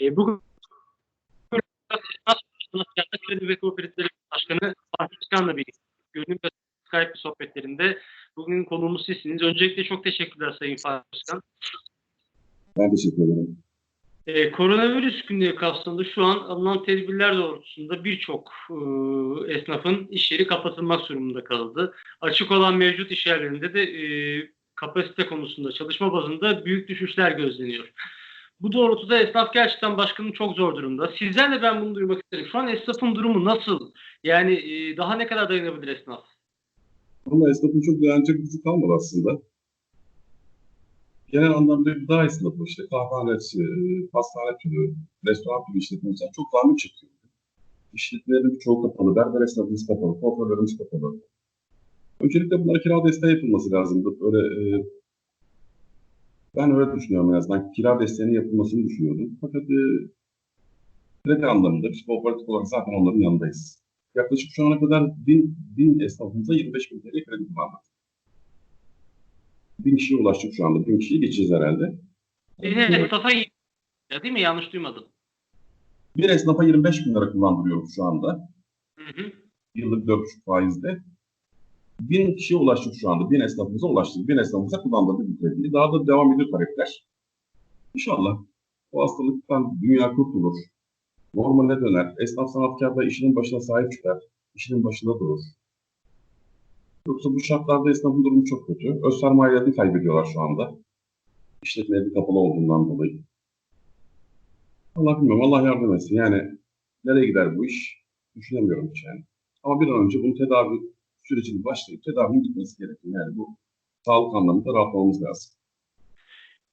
E, bugün Fiyatlı Kredi ve Kooperatifleri Başkanı Fatih Çıkan'la birlikte görünüm ve Skype sohbetlerinde bugün konuğumuz sizsiniz. Öncelikle çok teşekkürler Sayın Fatih Başkan. Ben teşekkür ederim. Ee, koronavirüs günleri kapsamında şu an alınan tedbirler doğrultusunda birçok e, esnafın iş yeri kapatılmak durumunda kaldı. Açık olan mevcut iş yerlerinde de e, kapasite konusunda, çalışma bazında büyük düşüşler gözleniyor. Bu doğrultuda esnaf gerçekten başkanım çok zor durumda. Sizden de ben bunu duymak isterim. Şu an esnafın durumu nasıl? Yani e, daha ne kadar dayanabilir esnaf? Ama esnafın çok dayanacak gücü kalmadı aslında. Genel anlamda gıda esnafı işte kahvehanesi, e, pastane türü, restoran türü işletmeler çok zahmet çekiyor. İşletmelerin birçoğu kapalı, berber esnafımız kapalı, kuaförlerimiz kapalı. Öncelikle bunlara kira desteği yapılması lazımdı. Böyle e, ben öyle düşünüyorum en azından. Kira desteğinin yapılmasını düşünüyordum. Fakat e, kredi anlamında biz kooperatif olarak zaten onların yanındayız. Yaklaşık şu ana kadar bin, bin esnafımıza 25 bin TL kredi kullandık. Bin kişiye ulaştık şu anda. Bin kişiyi geçeceğiz herhalde. Yine esnafa ya değil mi? Yanlış duymadım. Bir esnafa 25 bin lira kullandırıyoruz şu anda. Hı hı. Yıllık 4,5 faizde. Bin kişiye ulaştık şu anda. Bin esnafımıza ulaştık. Bin esnafımıza kullandırdık bu. Daha da devam ediyor talepler. İnşallah bu hastalıktan dünya kurtulur. Normale döner. Esnaf sanatkar da işinin başına sahip çıkar. İşinin başında durur. Yoksa bu şartlarda esnafın durumu çok kötü. Öz sermayelerini kaybediyorlar şu anda. İşletmeleri kapalı olduğundan dolayı. Allah bilmiyorum. Allah yardım etsin. Yani nereye gider bu iş? Düşünemiyorum hiç yani. Ama bir an önce bunun tedavi sürecini başlayıp tedavinin gitmesi gerekiyor. Yani bu sağlık anlamında rahatlamamız lazım.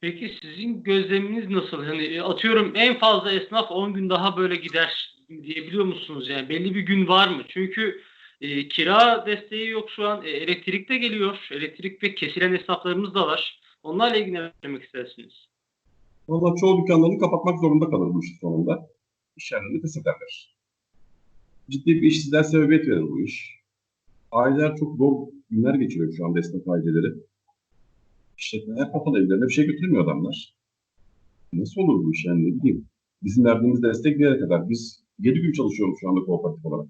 Peki sizin gözleminiz nasıl? Hani e, atıyorum en fazla esnaf 10 gün daha böyle gider diyebiliyor musunuz? Yani belli bir gün var mı? Çünkü e, kira desteği yok şu an. E, elektrik de geliyor. Elektrik ve kesilen esnaflarımız da var. Onlarla ilgili ne söylemek istersiniz? Valla çoğu dükkanlarını kapatmak zorunda kalır bu işin sonunda. İş yerlerini feshederler. Ciddi bir işsizliğe sebebiyet verir bu iş. Aileler çok zor günler geçiriyor şu anda esnaf aileleri. İşletmeler kapalı evlerine bir şey götürmüyor adamlar. Nasıl olur bu iş yani ne bileyim. Bizim verdiğimiz destek yere kadar. Biz 7 gün çalışıyoruz şu anda kooperatif olarak.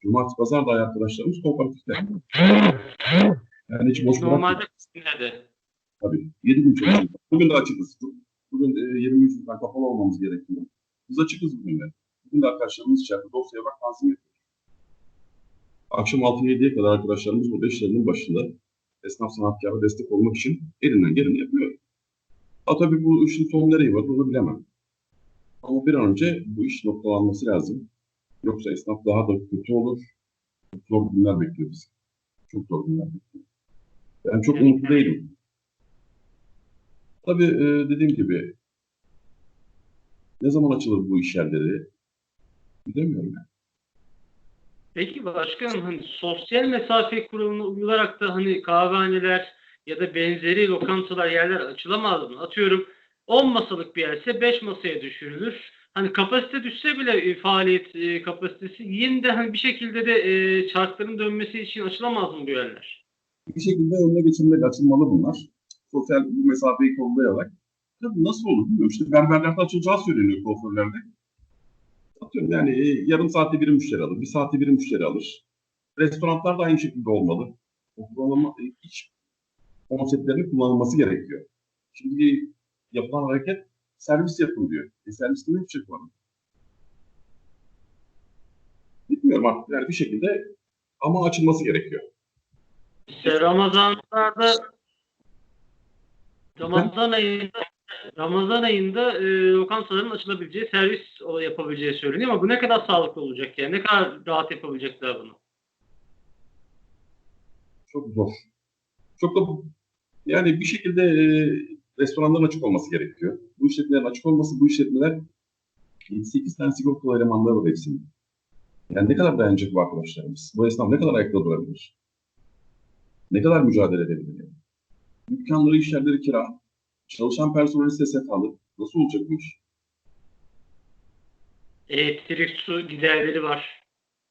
Cumartesi, pazar dahi arkadaşlarımız kooperatifte. Yani hiç boş Normalde bırakmıyor. nerede? Tabii. 7 gün çalışıyoruz. Bugün de açıkız. Bugün e, 23 Nisan kapalı olmamız gerekiyor. Biz açıkız bugün de. Bugün de arkadaşlarımız içeride dosyaya bak tanzim yapıyor. Akşam 6-7'ye kadar arkadaşlarımız burada işlerinin başında esnaf sanatkara destek olmak için elinden geleni yapıyor. Ha tabii bu işin son nereye var onu bilemem. Ama bir an önce bu iş noktalanması lazım. Yoksa esnaf daha da kötü olur. Çok zor günler bekliyor bizi. Çok zor günler bekliyor. Ben çok umutlu değilim. Tabii e, dediğim gibi ne zaman açılır bu iş yerleri bilemiyorum yani. Peki başkanım hani sosyal mesafe kuralına uyularak da hani kahvehaneler ya da benzeri lokantalar yerler açılamaz mı? Atıyorum 10 masalık bir yerse 5 masaya düşürülür. Hani kapasite düşse bile e, faaliyet e, kapasitesi yine de hani bir şekilde de e, çarkların dönmesi için açılamaz mı bu yerler? Bir şekilde önüne geçilmek açılmalı bunlar. Sosyal bu mesafeyi kollayarak. Tabii nasıl olur bilmiyorum. İşte berberlerde açılacağı söyleniyor kuaförlerde. Atıyorum yani e, yarım saatte bir müşteri alır, bir saatte bir müşteri alır. Restoranlar da aynı şekilde olmalı. Kullanılma, e, iç konseptlerinin kullanılması gerekiyor. Şimdi yapılan hareket servis yapın diyor. E serviste ne yapacak var? Bilmiyorum artık yani bir şekilde ama açılması gerekiyor. İşte Ramazanlarda Ramazan ayında Ramazan ayında e, lokantaların açılabileceği, servis yapabileceği söyleniyor ama bu ne kadar sağlıklı olacak yani? Ne kadar rahat yapabilecekler bunu? Çok zor. Çok da yani bir şekilde e, restoranların açık olması gerekiyor. Bu işletmelerin açık olması, bu işletmeler 7-8 tane sigortalı elemanları var hepsinin. Yani ne kadar dayanacak bu arkadaşlarımız? Bu esnaf ne kadar ayakta durabilir? Ne kadar mücadele edebilir? Yani? Dükkanları, iş yerleri kira. Çalışan personeli SSK'lı. Nasıl olacak bu iş? Elektrik, su giderleri var.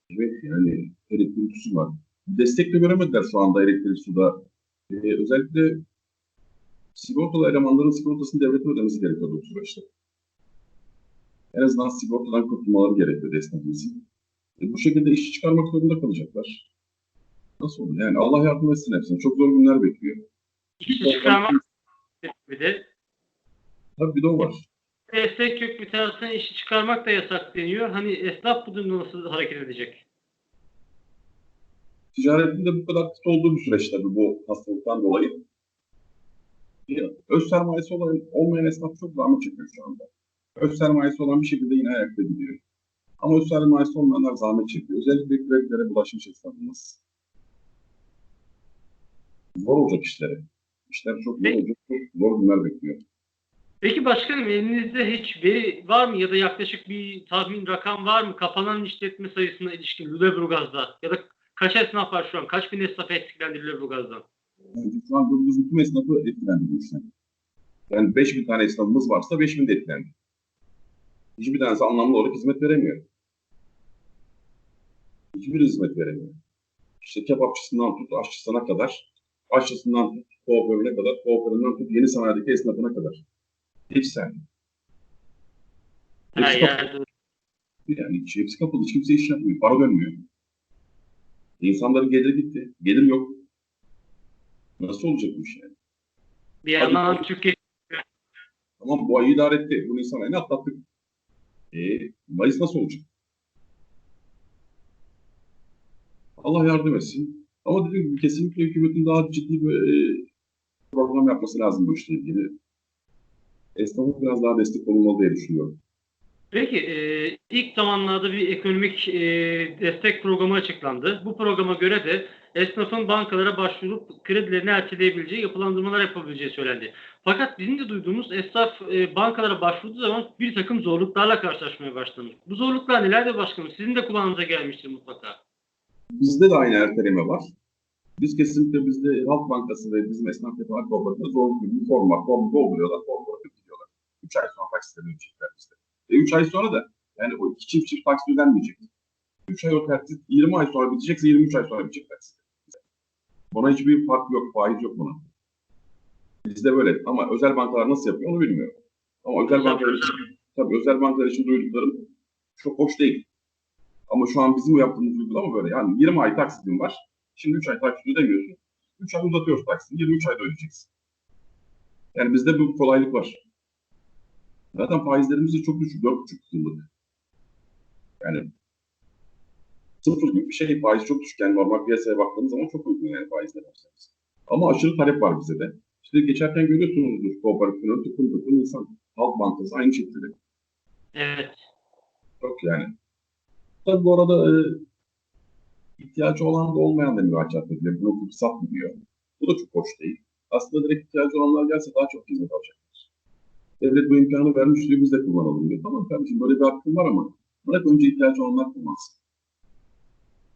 Evet yani elektrik su var. Destek de göremediler şu anda elektrik suda. Ee, özellikle sigortalı elemanların sigortasını devletin ödemesi gerekiyordu bu süreçte. En azından sigortadan kurtulmaları gerekiyor esnafımızın. E, bu şekilde işi çıkarmak zorunda kalacaklar. Nasıl olur? Yani Allah yardım etsin hepsine. Çok zor günler bekliyor. İşçi çıkarmak bir de Tabii bir de o var. destek yok müteahhitine işi çıkarmak da yasak deniyor. Hani esnaf bu durumda nasıl hareket edecek? Ticaretin de bu kadar kıt olduğu bir süreç tabii bu hastalıktan dolayı. Öz sermayesi olan, olmayan esnaf çok zahmet çekiyor şu anda. Öz sermayesi olan bir şekilde yine ayakta gidiyor. Ama öz sermayesi olmayanlar zahmet çekiyor. Özellikle kredilere bulaşmış esnafımız. Zor olacak işleri. İşler çok. Çok zor günler bekliyor. Peki başkanım elinizde hiç veri var mı ya da yaklaşık bir tahmin rakam var mı? Kapanan işletme sayısına ilişkin Lüleburgaz'da ya da kaç esnaf var şu an? Kaç bin esnaf etkilendi Lüleburgaz'dan? Yani şu an grubumuzun tüm esnafı etkilendi bu işten. Yani 5000 tane esnafımız varsa 5000 de etkilendi. Hiçbir tanesi anlamlı olarak hizmet veremiyor. Hiçbir hizmet veremiyor. İşte kebapçısından tut aşçısına kadar, aşçısından tut kuaförüne kadar, kuaföründen tut yeni sanayideki esnafına kadar. Hepsi sen. Hepsi yerde. Yani hepsi kapalı. Hiç kimse iş yapmıyor. Para dönmüyor. İnsanların geliri gitti. Gelir yok. Nasıl olacak bu iş yani? Bir yandan Türkiye Tamam bu ayı idare etti. Bu Nisan ayını atlattık. E, Mayıs nasıl olacak? Allah yardım etsin. Ama dediğim gibi kesinlikle hükümetin daha ciddi bir e, program yapması lazım bu işle ilgili. Esnafın biraz daha destek olunmalı diye düşünüyorum. Peki e, ilk zamanlarda bir ekonomik e, destek programı açıklandı. Bu programa göre de esnafın bankalara başvurup kredilerini erteleyebileceği, yapılandırmalar yapabileceği söylendi. Fakat bizim de duyduğumuz esnaf e, bankalara başvurduğu zaman bir takım zorluklarla karşılaşmaya başlamış. Bu zorluklar nelerdir başkanım? Sizin de kulağınıza gelmiştir mutlaka. Bizde de aynı erteleme var. Biz kesinlikle bizde Halk Bankası ve bizim esnaf yapılar kooperatifinde zor bir form var. Formu dolduruyorlar, formu bırakıp gidiyorlar. 3 ay sonra taksitlerini ödeyecekler bizde. E 3 ay sonra da yani o iki çift çift taksit ödenmeyecek. 3 ay o taksit 20 ay sonra bitecekse 23 ay sonra bitecek taksit. Buna hiçbir fark yok, faiz yok buna. Bizde böyle ama özel bankalar nasıl yapıyor onu bilmiyorum. Ama özel bankalar için, tabii özel bankalar için duyduklarım çok hoş değil. Ama şu an bizim yaptığımız uygulama böyle. Yani 20 ay taksitin var. Şimdi 3 ay taksit ödemiyorsun. 3 ay uzatıyoruz taksiti. 23 ayda ödeyeceksin. Yani bizde bu kolaylık var. Zaten faizlerimiz de çok düşük. 4,5 yıllık. Yani sıfır gibi bir şey. Faiz çok düşük. Yani normal piyasaya baktığımız zaman çok uygun yani faizler. Ama aşırı talep var bize de. İşte geçerken görüyorsunuz kooperatifin önü tıkın tıkın insan. Halk Bankası aynı şekilde. Evet. Çok yani. Tabii bu arada e, ihtiyacı olan da olmayan da müracaat ediyor. Bunu fırsat biliyor. Bu da çok hoş değil. Aslında direkt ihtiyacı olanlar gelse daha çok hizmet alacaklar. Devlet bu imkanı vermiş biz de kullanalım diyor. Tamam kardeşim böyle bir hakkın var ama bırak önce ihtiyacı olanlar kullansın.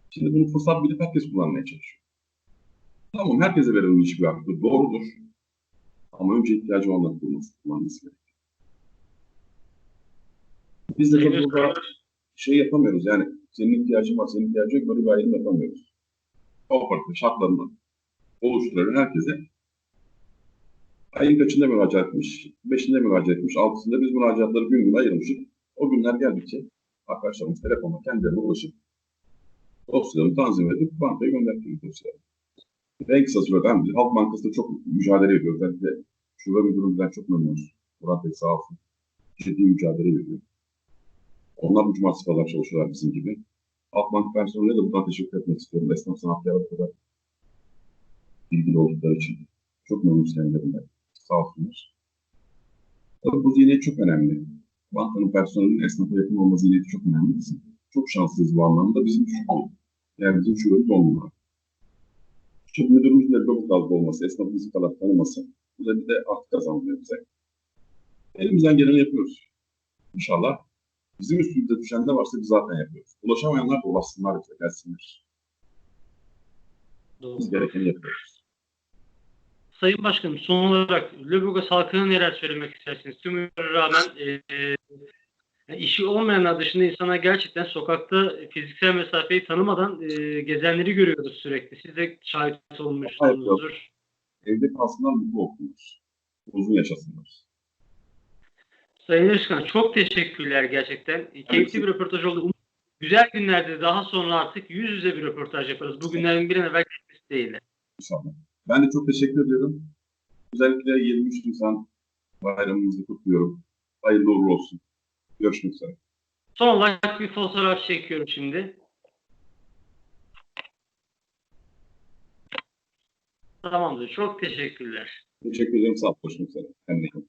Şimdi bunu fırsat bilip herkes kullanmaya çalışıyor. Tamam herkese verilmiş bir hakkı. Doğrudur. Ama önce ihtiyacı olanlar kullanması, kullanması gerekiyor. Biz de tabii burada şey yapamıyoruz yani senin ihtiyacın var, senin ihtiyacın yok böyle bir ayrım yapamıyoruz. Kooperatif şartlarını oluşturan herkese ayın kaçında müracaat etmiş, beşinde müracaat etmiş, altısında biz müracaatları gün gün ayırmışız. O günler geldikçe arkadaşlarımız telefonla kendilerine ulaşıp dosyalarını tanzim edip bankaya gönderdiğimiz dosyaları. En kısa sürede hem Halk Bankası'nda çok mücadele ediyor. Özellikle şube müdürümüzden çok memnunuz. Murat Bey sağ olsun. Ciddi mücadele ediyor. Onlar bu cumartesi kadar çalışıyorlar bizim gibi. Halkbank personeline de buradan teşekkür etmek istiyorum. Esnaf sanatkarı kadar ilgili oldukları için. Çok memnun kendilerinden. Sağ olsunlar. Tabii bu zihniyet çok önemli. Bankanın personelinin esnafa yakın olma zihniyeti çok önemli bizim. Çok şanslıyız bu anlamda. Bizim şu yani bizim şubemiz on numara. İşte müdürümüzün de çok fazla olması, esnafımızı kadar tanıması. Bu da bir de artı kazandırıyor bize. Elimizden geleni yapıyoruz. İnşallah Bizim üstümüzde düşen ne varsa biz zaten yapıyoruz. Ulaşamayanlar da ulaşsınlar bize, gelsinler. Doğru. Biz gerekeni yapıyoruz. Sayın Başkanım son olarak Lüleburgaz halkına neler söylemek istersiniz? Tüm rağmen e, e, işi olmayanlar dışında insana gerçekten sokakta fiziksel mesafeyi tanımadan e, gezenleri görüyoruz sürekli. Siz de şahit olmuşsunuzdur. Evde kalsınlar, mutlu olsunlar. Uzun yaşasınlar. Sayın Özkan çok teşekkürler gerçekten. Keyifli bir röportaj oldu. Güzel günlerde daha sonra artık yüz yüze bir röportaj yaparız. Bugünlerin bir an evvel geçmesi değil. İnşallah. Ben de çok teşekkür ediyorum. Özellikle 23 Nisan bayramımızı kutluyorum. Hayırlı uğurlu olsun. Görüşmek üzere. Son olarak bir fotoğraf çekiyorum şimdi. Tamamdır. Çok teşekkürler. Teşekkür ederim. Sağ ol. Görüşmek üzere. Kendine iyi bak.